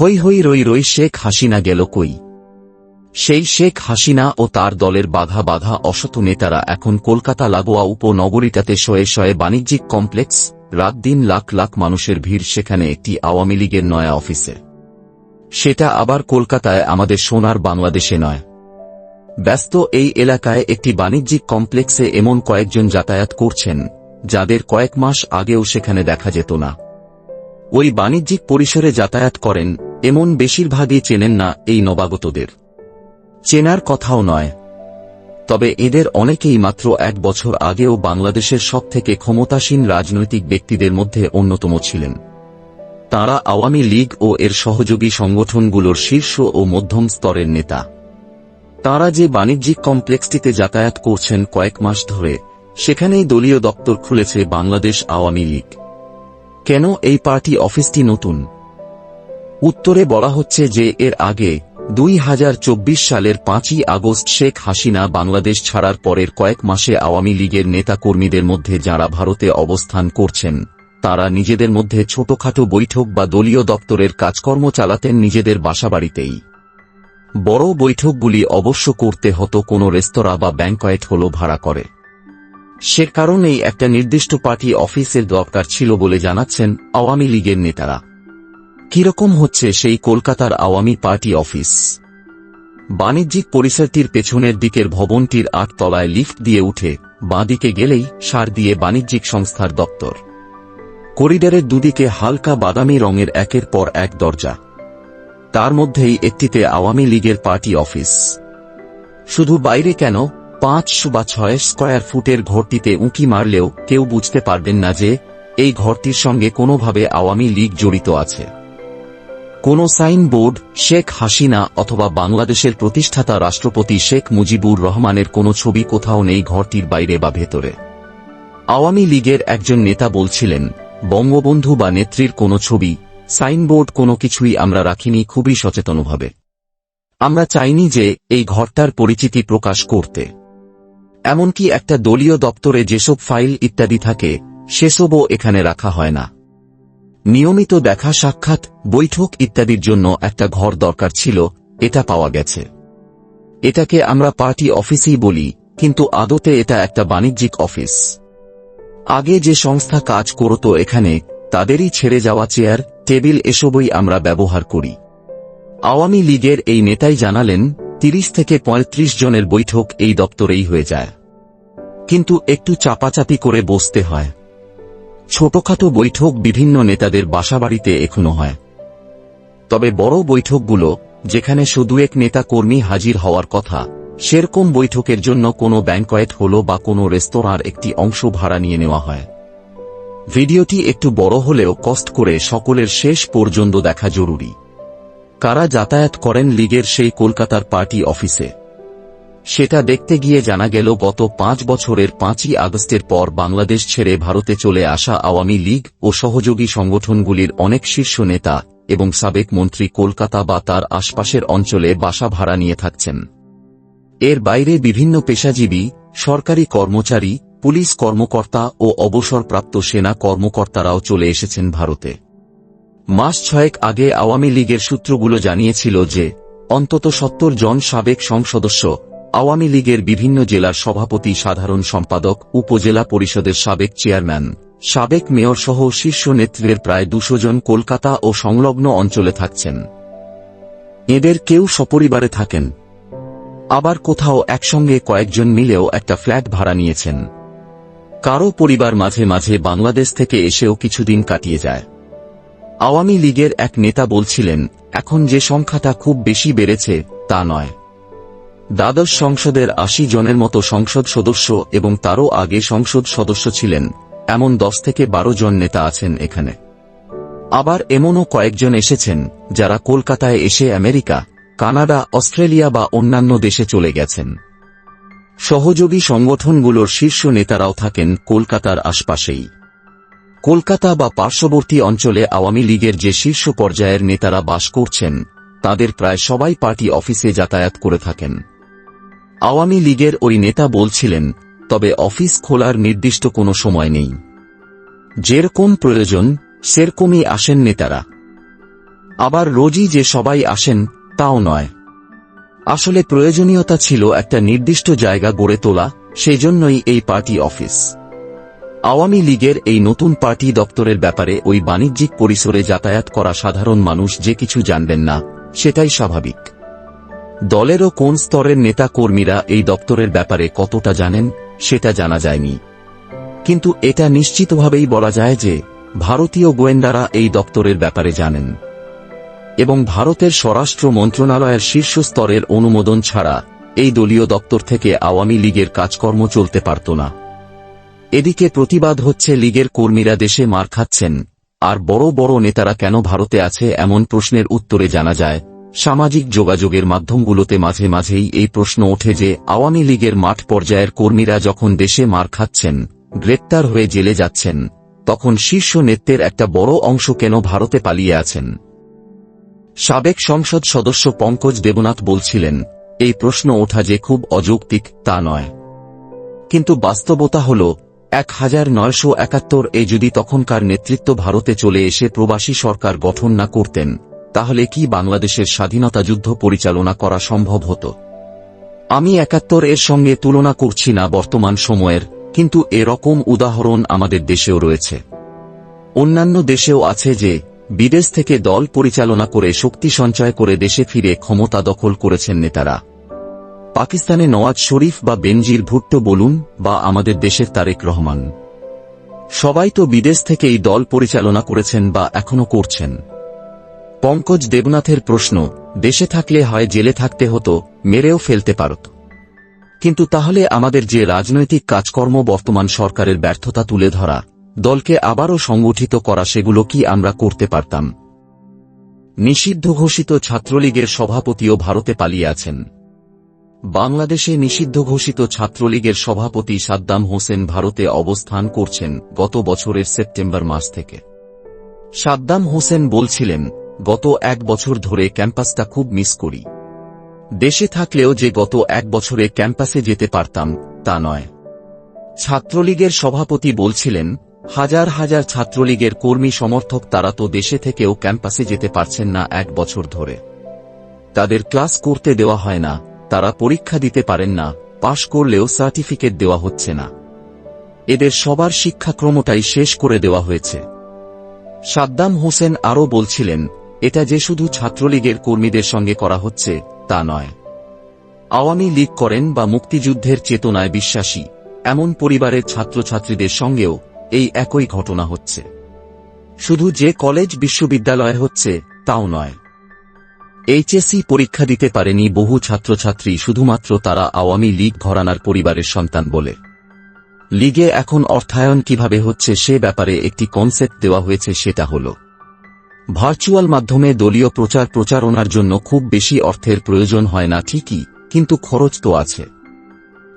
হই হৈ রই রই শেখ হাসিনা গেল কই? সেই শেখ হাসিনা ও তার দলের বাধা বাধা অসত নেতারা এখন কলকাতা লাগোয়া উপনগরীটাতে শয়ে শয়ে বাণিজ্যিক কমপ্লেক্স, রাত দিন লাখ লাখ মানুষের ভিড় সেখানে একটি আওয়ামী লীগের নয়া অফিসে। সেটা আবার কলকাতায় আমাদের সোনার বাংলাদেশে নয়। ব্যস্ত এই এলাকায় একটি বাণিজ্যিক কমপ্লেক্সে এমন কয়েকজন যাতায়াত করছেন, যাদের কয়েক মাস আগেও সেখানে দেখা যেত না। ওই বাণিজ্যিক পরিসরে যাতায়াত করেন এমন বেশিরভাগই চেনেন না এই নবাগতদের। চেনার কথাও নয়। তবে এদের অনেকেই মাত্র এক বছর আগেও বাংলাদেশের সবথেকে ক্ষমতাসীন রাজনৈতিক ব্যক্তিদের মধ্যে অন্যতম ছিলেন। তারা আওয়ামী লীগ ও এর সহযোগী সংগঠনগুলোর শীর্ষ ও মধ্যম স্তরের নেতা। তারা যে বাণিজ্যিক কমপ্লেক্সটিতে যাতায়াত করছেন কয়েক মাস ধরে, সেখানেই দলীয় দপ্তর খুলেছে বাংলাদেশ আওয়ামী লীগ। কেন এই পার্টি অফিসটি নতুন? উত্তরে বলা হচ্ছে যে এর আগে দুই হাজার চব্বিশ সালের পাঁচই আগস্ট শেখ হাসিনা বাংলাদেশ ছাড়ার পরের কয়েক মাসে আওয়ামী লীগের নেতাকর্মীদের মধ্যে যারা ভারতে অবস্থান করছেন, তারা নিজেদের মধ্যে ছোটখাটো বৈঠক বা দলীয় দপ্তরের কাজকর্ম চালাতেন নিজেদের বাসাবাড়িতেই। বড় বৈঠকগুলি অবশ্য করতে হতো কোনো রেস্তোরাঁ বা ব্যাংকয়েট হল ভাড়া করে। সে কারণেই একটা নির্দিষ্ট পার্টি অফিসের দরকার ছিল বলে জানাচ্ছেন আওয়ামী লীগের নেতারা। কীরকম হচ্ছে সেই কলকাতার আওয়ামী পার্টি অফিস? বাণিজ্যিক পরিসরটির পেছনের দিকের ভবনটির আট তলায় লিফট দিয়ে উঠে, বাঁদিকে গেলেই সার দিয়ে বাণিজ্যিক সংস্থার দপ্তর। করিডরের দুদিকে হালকা বাদামি রঙের একের পর এক দরজা। তার মধ্যেই একটিতে আওয়ামী লীগের পার্টি অফিস। শুধু বাইরে কেন, পাঁচশো বা ছয় স্কয়ার ফুটের ঘরটিতে উঁকি মারলেও কেউ বুঝতে পারবেন না যে, এই ঘরটির সঙ্গে কোনোভাবে আওয়ামী লীগ জড়িত আছে। কোন সাইনবোর্ড, শেখ হাসিনা অথবা বাংলাদেশের প্রতিষ্ঠাতা রাষ্ট্রপতি শেখ মুজিবুর রহমানের কোনো ছবি কোথাও নেই ঘরটির বাইরে বা ভেতরে। আওয়ামী লীগের একজন নেতা বলছিলেন, বঙ্গবন্ধু বা নেত্রীর কোনো ছবি, সাইনবোর্ড কোনো কিছুই আমরা রাখিনি খুবই সচেতনভাবে। আমরা চাইনি যে এই ঘরটার পরিচিতি প্রকাশ করতে। এমনকি একটা দলীয় দপ্তরে যেসব ফাইল ইত্যাদি থাকে, সেসবও এখানে রাখা হয় না। নিয়মিত দেখা সাক্ষাৎ, বৈঠক ইত্যাদির জন্য একটা ঘর দরকার ছিল, এটা পাওয়া গেছে। এটাকে আমরা পার্টি অফিসই বলি, কিন্তু আদতে এটা একটা বাণিজ্যিক অফিস। আগে যে সংস্থা কাজ করত এখানে, তাদেরই ছেড়ে যাওয়া চেয়ার, টেবিল এসবই আমরা ব্যবহার করি। আওয়ামী লীগের এই নেতাই জানালেন, তিরিশ থেকে ৩৫ জনের বৈঠক এই দপ্তরেই হয়ে যায়। কিন্তু একটু চাপাচাপি করে বসতে হয়। ছোটখাটো বৈঠক বিভিন্ন নেতাদের বাসাবাড়িতে এখনও হয়। তবে বড় বৈঠকগুলো, যেখানে শুধু এক নেতা কর্মী হাজির হওয়ার কথা, সেরকম বৈঠকের জন্য কোনো ব্যাংকয়েট হল বা কোনো রেস্তোরাঁর একটি অংশ ভাড়া নিয়ে নেওয়া হয়। ভিডিওটি একটু বড় হলেও কষ্ট করে সকলের শেষ পর্যন্ত দেখা জরুরি। কারা যাতায়াত করেন লীগের সেই কলকাতার পার্টি অফিসে? সেটা দেখতে গিয়ে জানা গেল গত পাঁচ বছরের পাঁচই আগস্টের পর বাংলাদেশ ছেড়ে ভারতে চলে আসা আওয়ামী লীগ ও সহযোগী সংগঠনগুলির অনেক শীর্ষ নেতা এবং সাবেক মন্ত্রী কলকাতা বা তার আশপাশের অঞ্চলে বাসা ভাড়া নিয়ে থাকছেন। এর বাইরে বিভিন্ন পেশাজীবী, সরকারি কর্মচারী, পুলিশ কর্মকর্তা ও অবসরপ্রাপ্ত সেনা কর্মকর্তারাও চলে এসেছেন ভারতে। মাস ছয়েক আগে আওয়ামী লীগের সূত্রগুলো জানিয়েছিল যে, অন্তত সত্তর জন সাবেক সংসদস্য আওয়ামী লীগের বিভিন্ন জেলার সভাপতি সাধারণ সম্পাদক, উপজেলা পরিষদের সাবেক চেয়ারম্যান, সাবেক মেয়র সহ শীর্ষ নেতৃত্বের প্রায় দুশো জন কলকাতা ও সংলগ্ন অঞ্চলে থাকছেন। এদের কেউ সপরিবারে থাকেন। আবার কোথাও একসঙ্গে কয়েকজন মিলেও একটা ফ্ল্যাট ভাড়া নিয়েছেন। কারও পরিবার মাঝে মাঝে বাংলাদেশ থেকে এসেও কিছুদিন কাটিয়ে যায়। আওয়ামী লীগের এক নেতা বলছিলেন, এখন যে সংখ্যাটা খুব বেশি বেড়েছে, তা নয়। দ্বাদশ সংসদের আশি জনের মতো সংসদ সদস্য এবং তারও আগে সংসদ সদস্য ছিলেন, এমন দশ থেকে বারো জন নেতা আছেন এখানে। আবার এমনও কয়েকজন এসেছেন, যারা কলকাতায় এসে আমেরিকা, কানাডা, অস্ট্রেলিয়া বা অন্যান্য দেশে চলে গেছেন। সহযোগী সংগঠনগুলোর শীর্ষ নেতারাও থাকেন কলকাতার আশপাশেই। কলকাতা বা পার্শ্ববর্তী অঞ্চলে আওয়ামী লীগের যে শীর্ষ পর্যায়ের নেতারা বাস করছেন, তাদের প্রায় সবাই পার্টি অফিসে যাতায়াত করে থাকেন। আওয়ামী লীগের ওই নেতা বলছিলেন, তবে অফিস খোলার নির্দিষ্ট কোনো সময় নেই। যেরকম প্রয়োজন, সেরকমই আসেন নেতারা। আবার রোজই যে সবাই আসেন, তাও নয়। আসলে প্রয়োজনীয়তা ছিল একটা নির্দিষ্ট জায়গা গড়ে তোলা, সেজন্যই এই পার্টি অফিস। আওয়ামী লীগের এই নতুন পার্টি দপ্তরের ব্যাপারে ওই বাণিজ্যিক পরিসরে যাতায়াত করা সাধারণ মানুষ যে কিছু জানবেন না, সেটাই স্বাভাবিক। দলেরও কোন স্তরের নেতা কর্মীরা এই দপ্তরের ব্যাপারে কতটা জানেন, সেটা জানা যায়নি। কিন্তু এটা নিশ্চিতভাবেই বলা যায় যে, ভারতীয় গোয়েন্দারা এই দপ্তরের ব্যাপারে জানেন। এবং ভারতের স্বরাষ্ট্র মন্ত্রণালয়ের শীর্ষ স্তরের অনুমোদন ছাড়া এই দলীয় দপ্তর থেকে আওয়ামী লীগের কাজকর্ম চলতে পারত না। এদিকে প্রতিবাদ হচ্ছে লীগের কর্মীরা দেশে মার খাচ্ছেন, আর বড় বড় নেতারা কেন ভারতে আছে এমন প্রশ্নের উত্তরে জানা যায় সামাজিক যোগাযোগের মাধ্যমগুলোতে মাঝে মাঝেই এই প্রশ্ন ওঠে যে, আওয়ামী লীগের মাঠ পর্যায়ের কর্মীরা যখন দেশে মার খাচ্ছেন, গ্রেপ্তার হয়ে জেলে যাচ্ছেন, তখন শীর্ষ নেতৃত্বের একটা বড় অংশ কেন ভারতে পালিয়ে আছেন? সাবেক সংসদ সদস্য পঙ্কজ দেবনাথ বলছিলেন, এই প্রশ্ন ওঠা যে খুব অযৌক্তিক, তা নয়। কিন্তু বাস্তবতা হল, এক হাজার নয়শো একাত্তর এ যদি তখনকার নেতৃত্ব ভারতে চলে এসে প্রবাসী সরকার গঠন না করতেন তাহলে কি বাংলাদেশের স্বাধীনতা যুদ্ধ পরিচালনা করা সম্ভব হতো? আমি একাত্তর এর সঙ্গে তুলনা করছি না বর্তমান সময়ের, কিন্তু এরকম উদাহরণ আমাদের দেশেও রয়েছে। অন্যান্য দেশেও আছে যে, বিদেশ থেকে দল পরিচালনা করে শক্তি সঞ্চয় করে দেশে ফিরে ক্ষমতা দখল করেছেন নেতারা। পাকিস্তানে নওয়াজ শরীফ বা বেনজির ভুট্টো বলুন বা আমাদের দেশের তারেক রহমান। সবাই তো বিদেশ থেকেই দল পরিচালনা করেছেন বা এখনও করছেন। পঙ্কজ দেবনাথের প্রশ্ন, দেশে থাকলে হয় জেলে থাকতে হতো, মেরেও ফেলতে পারত। কিন্তু তাহলে আমাদের যে রাজনৈতিক কাজকর্ম বর্তমান সরকারের ব্যর্থতা তুলে ধরা, দলকে আবারও সংগঠিত করা সেগুলো কি আমরা করতে পারতাম? নিষিদ্ধ ঘোষিত ছাত্রলীগের সভাপতিও ভারতে পালিয়ে আছেন। বাংলাদেশে নিষিদ্ধ ঘোষিত ছাত্রলীগের সভাপতি সাদ্দাম হোসেন ভারতে অবস্থান করছেন গত বছরের সেপ্টেম্বর মাস থেকে। সাদ্দাম হোসেন বলছিলেন গত এক বছর ধরে ক্যাম্পাসটা খুব মিস করি। দেশে থাকলেও যে গত এক বছরে ক্যাম্পাসে যেতে পারতাম, তা নয়। ছাত্রলীগের সভাপতি বলছিলেন, হাজার হাজার ছাত্রলীগের কর্মী সমর্থক তারা তো দেশে থেকেও ক্যাম্পাসে যেতে পারছেন না এক বছর ধরে। তাদের ক্লাস করতে দেওয়া হয় না, তারা পরীক্ষা দিতে পারেন না, পাশ করলেও সার্টিফিকেট দেওয়া হচ্ছে না। এদের সবার শিক্ষাক্রমটাই শেষ করে দেওয়া হয়েছে। সাদ্দাম হোসেন আরও বলছিলেন এটা যে শুধু ছাত্রলীগের কর্মীদের সঙ্গে করা হচ্ছে, তা নয়। আওয়ামী লীগ করেন বা মুক্তিযুদ্ধের চেতনায় বিশ্বাসী, এমন পরিবারের ছাত্রছাত্রীদের সঙ্গেও এই একই ঘটনা হচ্ছে। শুধু যে কলেজ বিশ্ববিদ্যালয় হচ্ছে, তাও নয়। এইচএসসি পরীক্ষা দিতে পারেনি বহু ছাত্রছাত্রী, শুধুমাত্র তারা আওয়ামী লীগ ঘরানার পরিবারের সন্তান বলে। লিগে এখন অর্থায়ন কীভাবে হচ্ছে সে ব্যাপারে একটি কনসেপ্ট দেওয়া হয়েছে, সেটা হল ভার্চুয়াল মাধ্যমে দলীয় প্রচার প্রচারণার জন্য খুব বেশি অর্থের প্রয়োজন হয় না ঠিকই, কিন্তু খরচ তো আছে।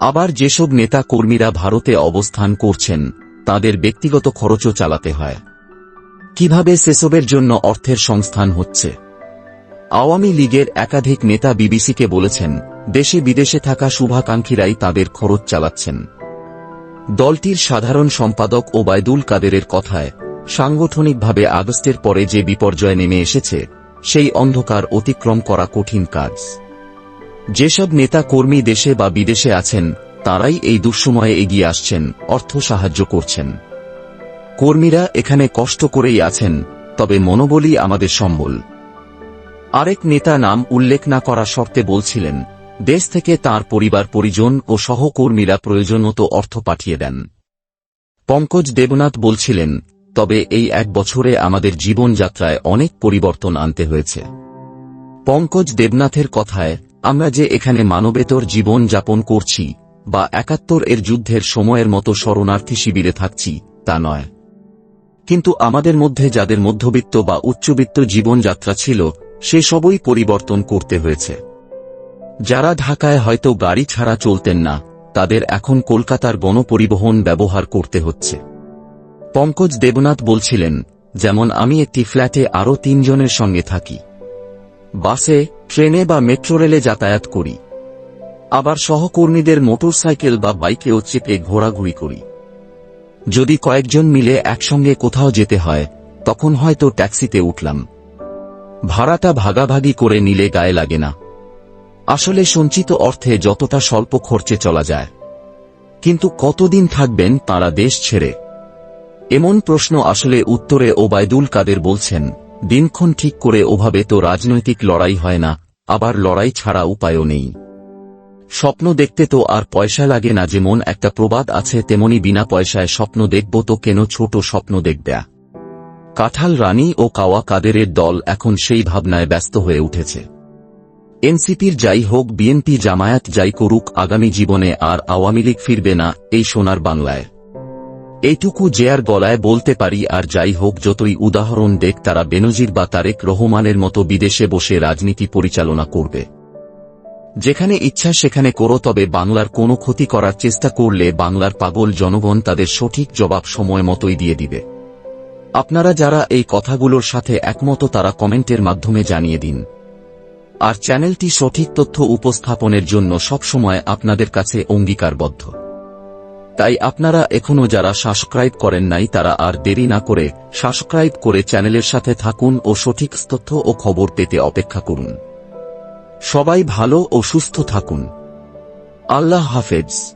আবার যেসব নেতা কর্মীরা ভারতে অবস্থান করছেন, তাদের ব্যক্তিগত খরচও চালাতে হয়। কীভাবে সেসবের জন্য অর্থের সংস্থান হচ্ছে? আওয়ামী লীগের একাধিক নেতা বিবিসিকে বলেছেন, দেশে বিদেশে থাকা শুভাকাঙ্ক্ষীরাই তাদের খরচ চালাচ্ছেন। দলটির সাধারণ সম্পাদক ওবায়দুল কাদেরের কথায় সাংগঠনিকভাবে আগস্টের পরে যে বিপর্যয় নেমে এসেছে, সেই অন্ধকার অতিক্রম করা কঠিন কাজ। যেসব নেতা কর্মী দেশে বা বিদেশে আছেন, তারাই এই দুঃসময়ে এগিয়ে আসছেন, অর্থ সাহায্য করছেন। কর্মীরা এখানে কষ্ট করেই আছেন, তবে মনোবলই আমাদের সম্বল। আরেক নেতা নাম উল্লেখ না করা শর্তে বলছিলেন, দেশ থেকে তার পরিবার পরিজন ও সহকর্মীরা প্রয়োজনমতো অর্থ পাঠিয়ে দেন। পঙ্কজ দেবনাথ বলছিলেন তবে এই এক বছরে আমাদের জীবনযাত্রায় অনেক পরিবর্তন আনতে হয়েছে। পঙ্কজ দেবনাথের কথায়, আমরা যে এখানে মানবেতর জীবন যাপন করছি, বা একাত্তর এর যুদ্ধের সময়ের মতো শরণার্থী শিবিরে থাকছি, তা নয়। কিন্তু আমাদের মধ্যে যাদের মধ্যবিত্ত বা উচ্চবিত্ত জীবনযাত্রা ছিল, সে সবই পরিবর্তন করতে হয়েছে। যারা ঢাকায় হয়তো গাড়ি ছাড়া চলতেন না, তাদের এখন কলকাতার গণপরিবহন ব্যবহার করতে হচ্ছে। পঙ্কজ দেবনাথ বলছিলেন, যেমন আমি একটি ফ্ল্যাটে আরও তিনজনের সঙ্গে থাকি। বাসে, ট্রেনে বা মেট্রো রেলে যাতায়াত করি। আবার সহকর্মীদের মোটরসাইকেল বা বাইকেও চেপে ঘোরাঘুরি করি। যদি কয়েকজন মিলে একসঙ্গে কোথাও যেতে হয়, তখন হয়তো ট্যাক্সিতে উঠলাম। ভাড়াটা ভাগাভাগি করে নিলে গায়ে লাগে না। আসলে সঞ্চিত অর্থে যতটা স্বল্প খরচে চলা যায়। কিন্তু কতদিন থাকবেন তারা দেশ ছেড়ে। এমন প্রশ্ন আসলে উত্তরে ওবায়দুল কাদের বলছেন, দিনক্ষণ ঠিক করে ওভাবে তো রাজনৈতিক লড়াই হয় না, আবার লড়াই ছাড়া উপায়ও নেই। স্বপ্ন দেখতে তো আর পয়সা লাগে না যেমন একটা প্রবাদ আছে তেমনি বিনা পয়সায় স্বপ্ন দেখব তো কেন ছোট স্বপ্ন দেখবে? কাঁঠাল রানী ও কাওয়া কাদেরের দল এখন সেই ভাবনায় ব্যস্ত হয়ে উঠেছে। এনসিপির যাই হোক, বিএনপি জামায়াত যাই করুক, আগামী জীবনে আর আওয়ামী লীগ ফিরবে না, এই সোনার বাংলায়। এইটুকু যে আর গলায় বলতে পারি আর যাই হোক যতই উদাহরণ দেখ তারা বেনজির বা তারেক রহমানের মতো বিদেশে বসে রাজনীতি পরিচালনা করবে। যেখানে ইচ্ছা সেখানে করো তবে বাংলার কোনো ক্ষতি করার চেষ্টা করলে বাংলার পাগল জনগণ তাদের সঠিক জবাব সময় মতোই দিয়ে দিবে। আপনারা যারা এই কথাগুলোর সাথে একমত তারা কমেন্টের মাধ্যমে জানিয়ে দিন। আর চ্যানেলটি সঠিক তথ্য উপস্থাপনের জন্য সবসময় আপনাদের কাছে অঙ্গীকারবদ্ধ। তাই আপনারা এখনও যারা সাবস্ক্রাইব করেন নাই তারা আর দেরি না করে সাবস্ক্রাইব করে চ্যানেলের সাথে থাকুন ও সঠিক তথ্য ও খবর পেতে অপেক্ষা করুন। সবাই ভালো ও সুস্থ থাকুন। আল্লাহ হাফেজ।